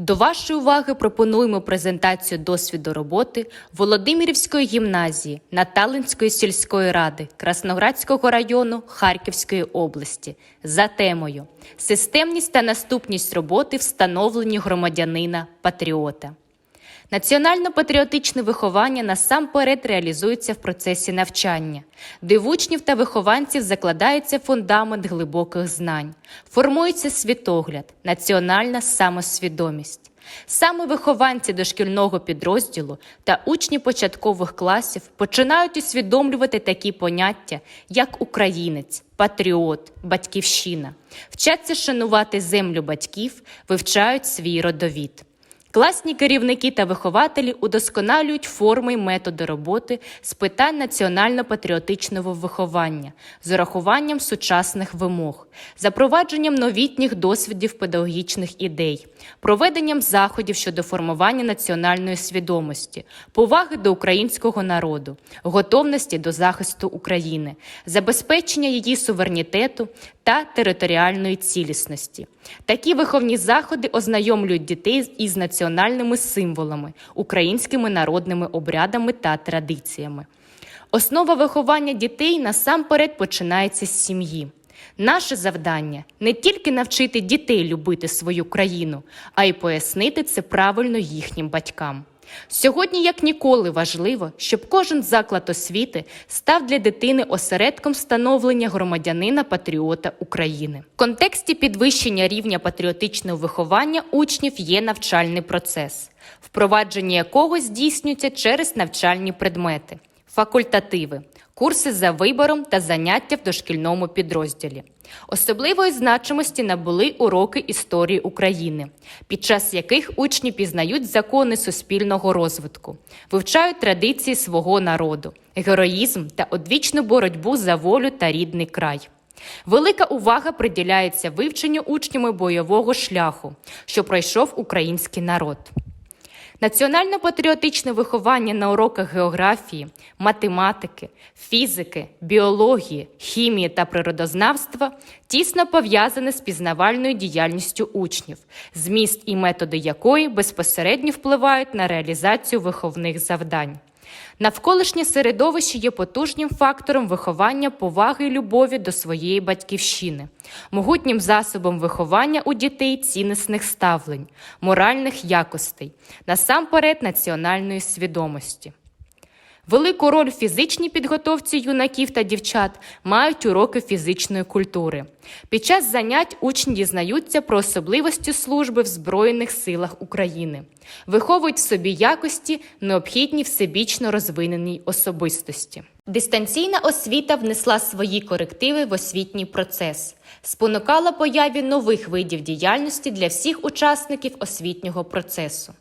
До вашої уваги пропонуємо презентацію досвіду роботи Володимирівської гімназії Наталинської сільської ради Красноградського району Харківської області за темою Системність та наступність роботи встановлені громадянина патріота. Національно-патріотичне виховання насамперед реалізується в процесі навчання, де в учнів та вихованців закладається фундамент глибоких знань, формується світогляд, національна самосвідомість. Саме вихованці дошкільного підрозділу та учні початкових класів починають усвідомлювати такі поняття, як українець, патріот, батьківщина, вчаться шанувати землю батьків, вивчають свій родовід. Класні керівники та вихователі удосконалюють форми й методи роботи з питань національно-патріотичного виховання з урахуванням сучасних вимог, запровадженням новітніх досвідів педагогічних ідей, проведенням заходів щодо формування національної свідомості, поваги до українського народу, готовності до захисту України, забезпечення її суверенітету та територіальної цілісності. Такі виховні заходи ознайомлюють дітей із національними символами, українськими народними обрядами та традиціями. Основа виховання дітей насамперед починається з сім'ї. Наше завдання не тільки навчити дітей любити свою країну, а й пояснити це правильно їхнім батькам. Сьогодні, як ніколи, важливо, щоб кожен заклад освіти став для дитини осередком становлення громадянина патріота України. В контексті підвищення рівня патріотичного виховання учнів є навчальний процес, впровадження якого здійснюється через навчальні предмети, факультативи, курси за вибором та заняття в дошкільному підрозділі. Особливої значимості набули уроки історії України, під час яких учні пізнають закони суспільного розвитку, вивчають традиції свого народу, героїзм та одвічну боротьбу за волю та рідний край. Велика увага приділяється вивченню учнями бойового шляху, що пройшов український народ. Національно-патріотичне виховання на уроках географії, математики, фізики, біології, хімії та природознавства тісно пов'язане з пізнавальною діяльністю учнів, зміст і методи якої безпосередньо впливають на реалізацію виховних завдань. Навколишнє середовище є потужним фактором виховання поваги і любові до своєї батьківщини, могутнім засобом виховання у дітей цінностних ставлень, моральних якостей, насамперед національної свідомості. Велику роль в фізичній підготовці юнаків та дівчат мають уроки фізичної культури. Під час занять учні дізнаються про особливості служби в Збройних силах України, виховують в собі якості, необхідні всебічно розвиненій особистості. Дистанційна освіта внесла свої корективи в освітній процес, спонукала появі нових видів діяльності для всіх учасників освітнього процесу.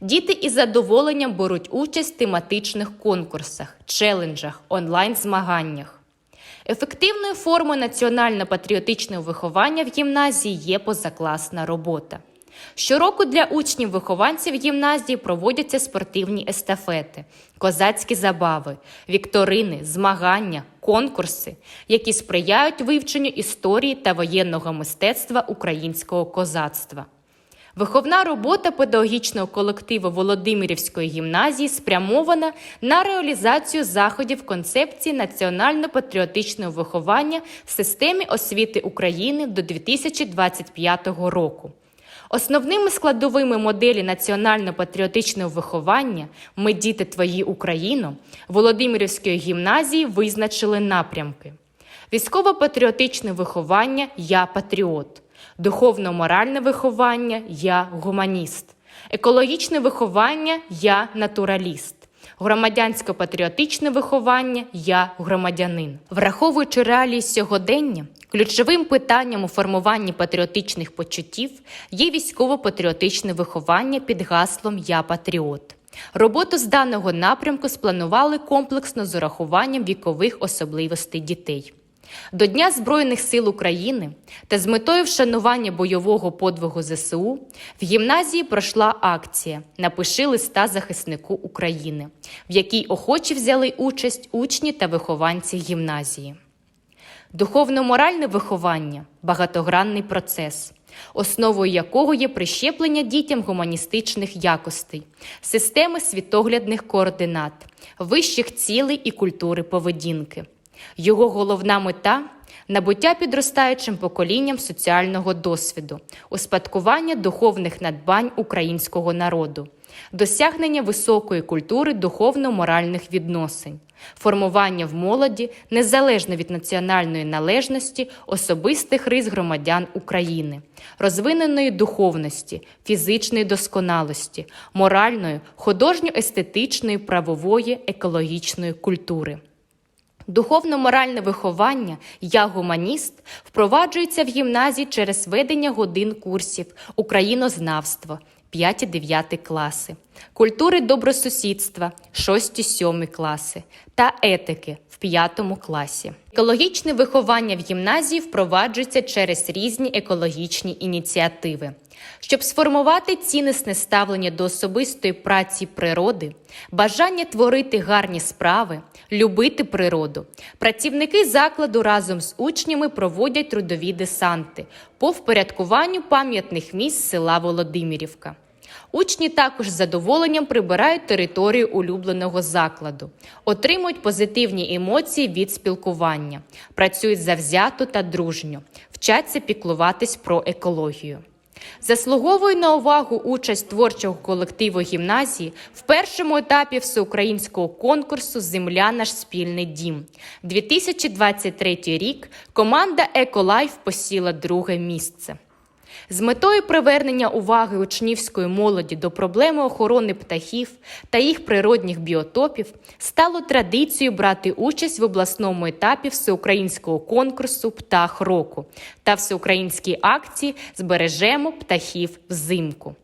Діти із задоволенням беруть участь в тематичних конкурсах, челенджах, онлайн-змаганнях. Ефективною формою національно-патріотичного виховання в гімназії є позакласна робота. Щороку для учнів-вихованців гімназії проводяться спортивні естафети, козацькі забави, вікторини, змагання, конкурси, які сприяють вивченню історії та воєнного мистецтва українського козацтва. Виховна робота педагогічного колективу Володимирівської гімназії спрямована на реалізацію заходів концепції національно-патріотичного виховання в системі освіти України до 2025 року. Основними складовими моделі національно-патріотичного виховання Ми діти твої Україно Володимирівської гімназії визначили напрямки: військово-патріотичне виховання Я патріот духовно-моральне виховання я гуманіст, екологічне виховання я натураліст, громадянсько-патріотичне виховання я громадянин. Враховуючи реалії сьогодення, ключовим питанням у формуванні патріотичних почуттів є військово-патріотичне виховання під гаслом Я патріот. Роботу з даного напрямку спланували комплексно з урахуванням вікових особливостей дітей. До Дня Збройних сил України та з метою вшанування бойового подвигу ЗСУ в гімназії пройшла акція Напиши листа захиснику України, в якій охочі взяли участь учні та вихованці гімназії. Духовно-моральне виховання багатогранний процес. основою якого є прищеплення дітям гуманістичних якостей, системи світоглядних координат, вищих цілей і культури поведінки. Його головна мета набуття підростаючим поколінням соціального досвіду, успадкування духовних надбань українського народу, досягнення високої культури духовно-моральних відносин, формування в молоді незалежно від національної належності особистих рис громадян України, розвиненої духовності, фізичної досконалості, моральної, художньо-естетичної, правової, екологічної культури. Духовно-моральне виховання Я гуманіст впроваджується в гімназії через ведення годин курсів Українознавство 5-9 класи, культури добросусідства 6-7 класи та етики в 5 класі. Екологічне виховання в гімназії впроваджується через різні екологічні ініціативи. Щоб сформувати цінностне ставлення до особистої праці природи, бажання творити гарні справи, любити природу, працівники закладу разом з учнями проводять трудові десанти по впорядкуванню пам'ятних місць села Володимирівка. Учні також з задоволенням прибирають територію улюбленого закладу, отримують позитивні емоції від спілкування, працюють завзято та дружньо, вчаться піклуватись про екологію. Заслуговує на увагу участь творчого колективу гімназії в першому етапі всеукраїнського конкурсу Земля наш спільний дім. 2023 рік команда Еколайф посіла друге місце. З метою привернення уваги учнівської молоді до проблеми охорони птахів та їх природних біотопів стало традицією брати участь в обласному етапі всеукраїнського конкурсу Птах року та всеукраїнській акції Збережемо птахів взимку.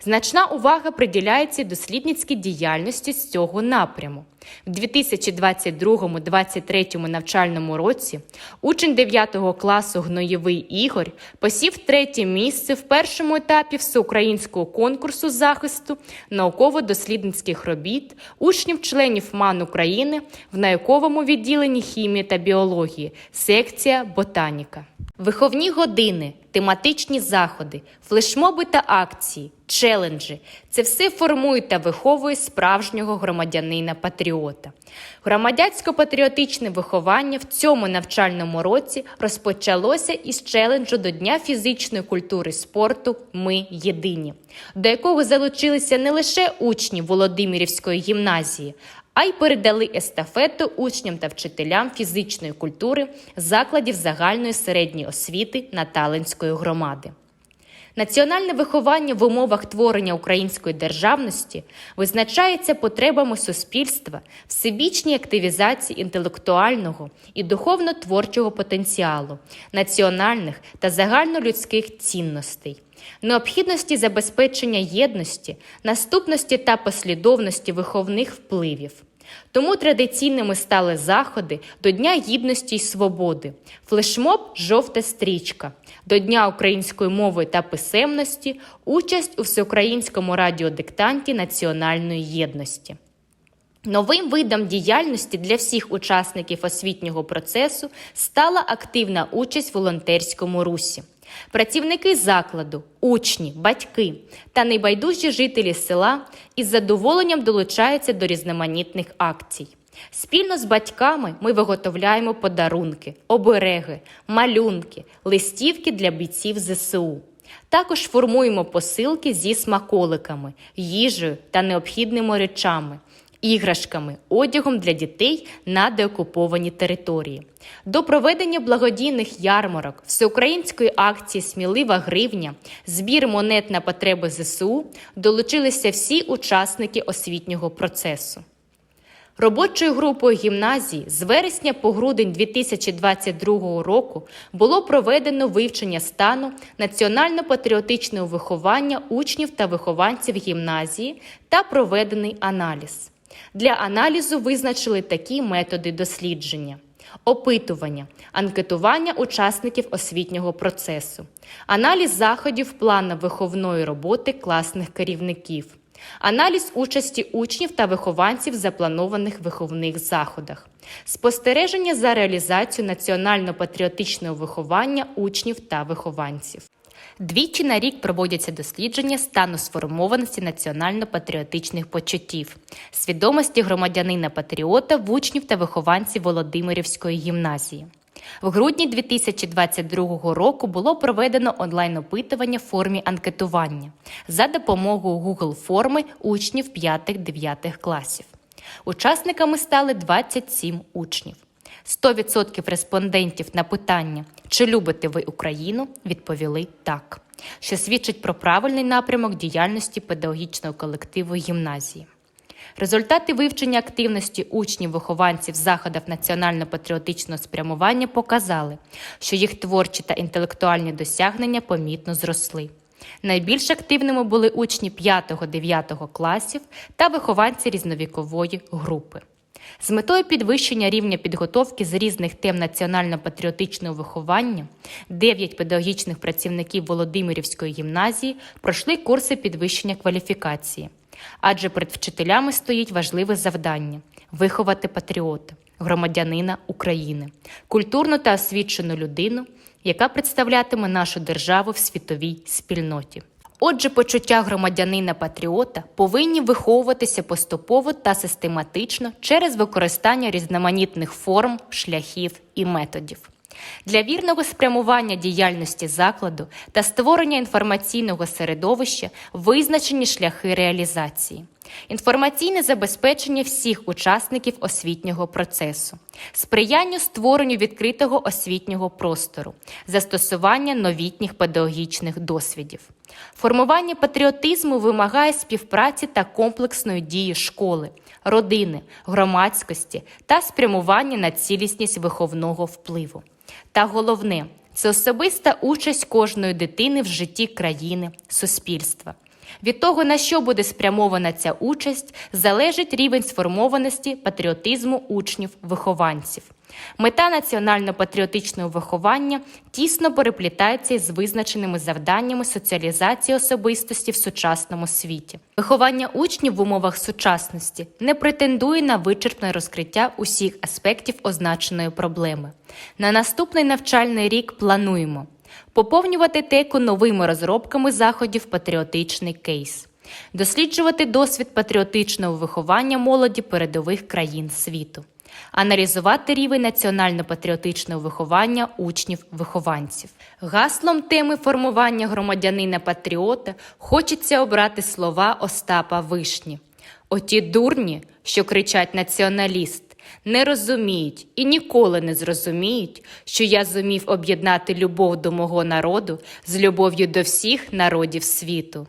Значна увага приділяється дослідницькій діяльності з цього напряму. В 2022-2023 навчальному році учень 9 класу Гноєвий Ігор посів третє місце в першому етапі всеукраїнського конкурсу захисту науково-дослідницьких робіт учнів-членів МАН України в науковому відділенні хімії та біології, секція ботаніка. Виховні години, тематичні заходи, флешмоби та акції, челенджі це все формує та виховує справжнього громадянина патріота. Громадянсько-патріотичне виховання в цьому навчальному році розпочалося із челенджу до Дня фізичної культури спорту Ми єдині, до якого залучилися не лише учні Володимирівської гімназії, а й передали естафету учням та вчителям фізичної культури закладів загальної середньої освіти Наталинської громади. Національне виховання в умовах творення української державності визначається потребами суспільства, всебічній активізації інтелектуального і духовно-творчого потенціалу, національних та загальнолюдських цінностей, необхідності забезпечення єдності, наступності та послідовності виховних впливів. Тому традиційними стали заходи до Дня Гідності й Свободи, флешмоб Жовта стрічка, до Дня української мови та писемності, участь у всеукраїнському радіодиктанті національної єдності. Новим видом діяльності для всіх учасників освітнього процесу стала активна участь в волонтерському русі. Працівники закладу, учні, батьки та найбайдужі жителі села із задоволенням долучаються до різноманітних акцій. Спільно з батьками ми виготовляємо подарунки, обереги, малюнки, листівки для бійців ЗСУ. Також формуємо посилки зі смаколиками, їжею та необхідними речами, іграшками, одягом для дітей на деокуповані території. До проведення благодійних ярмарок, всеукраїнської акції Смілива гривня, збір монет на потреби ЗСУ долучилися всі учасники освітнього процесу. Робочою групою гімназії з вересня по грудень 2022 року було проведено вивчення стану національно-патріотичного виховання учнів та вихованців гімназії та проведений аналіз. Для аналізу визначили такі методи дослідження. Опитування, анкетування учасників освітнього процесу, аналіз заходів плану виховної роботи класних керівників, аналіз участі учнів та вихованців в запланованих виховних заходах, спостереження за реалізацією національно-патріотичного виховання учнів та вихованців. Двічі на рік проводяться дослідження стану сформованості національно-патріотичних почуттів, свідомості громадянина-патріота в учнів та вихованців Володимирівської гімназії. В грудні 2022 року було проведено онлайн-опитування в формі анкетування за допомогою Google форми учнів 5-9 класів. Учасниками стали 27 учнів. 100% респондентів на питання, чи любите ви Україну, відповіли так, що свідчить про правильний напрямок діяльності педагогічного колективу гімназії. Результати вивчення активності учнів-вихованців заходів національно-патріотичного спрямування показали, що їх творчі та інтелектуальні досягнення помітно зросли. Найбільш активними були учні 5-9 класів та вихованці різновікової групи. З метою підвищення рівня підготовки з різних тем національно-патріотичного виховання 9 педагогічних працівників Володимирівської гімназії пройшли курси підвищення кваліфікації. Адже перед вчителями стоїть важливе завдання виховати патріота, громадянина України, культурну та освічену людину, яка представлятиме нашу державу в світовій спільноті. Отже, почуття громадянина-патріота повинні виховуватися поступово та систематично через використання різноманітних форм, шляхів і методів. Для вірного спрямування діяльності закладу та створення інформаційного середовища визначені шляхи реалізації. Інформаційне забезпечення всіх учасників освітнього процесу, сприянню створенню відкритого освітнього простору, застосування новітніх педагогічних досвідів. Формування патріотизму вимагає співпраці та комплексної дії школи, родини, громадськості та спрямування на цілісність виховного впливу. Та головне це особиста участь кожної дитини в житті країни, суспільства. Від того, на що буде спрямована ця участь, залежить рівень сформованості патріотизму учнів-вихованців. Мета національно-патріотичного виховання тісно переплітається із визначеними завданнями соціалізації особистості в сучасному світі. Виховання учнів в умовах сучасності не претендує на вичерпне розкриття усіх аспектів означеної проблеми. На наступний навчальний рік плануємо поповнювати теку новими розробками заходів патріотичний кейс, досліджувати досвід патріотичного виховання молоді передових країн світу, аналізувати рівень національно-патріотичного виховання учнів-вихованців. Гаслом теми формування громадянина-патріота хочеться обрати слова Остапа Вишні. Оті дурні, що кричать націоналіст, не розуміють і ніколи не зрозуміють, що я зумів об'єднати любов до мого народу з любов'ю до всіх народів світу.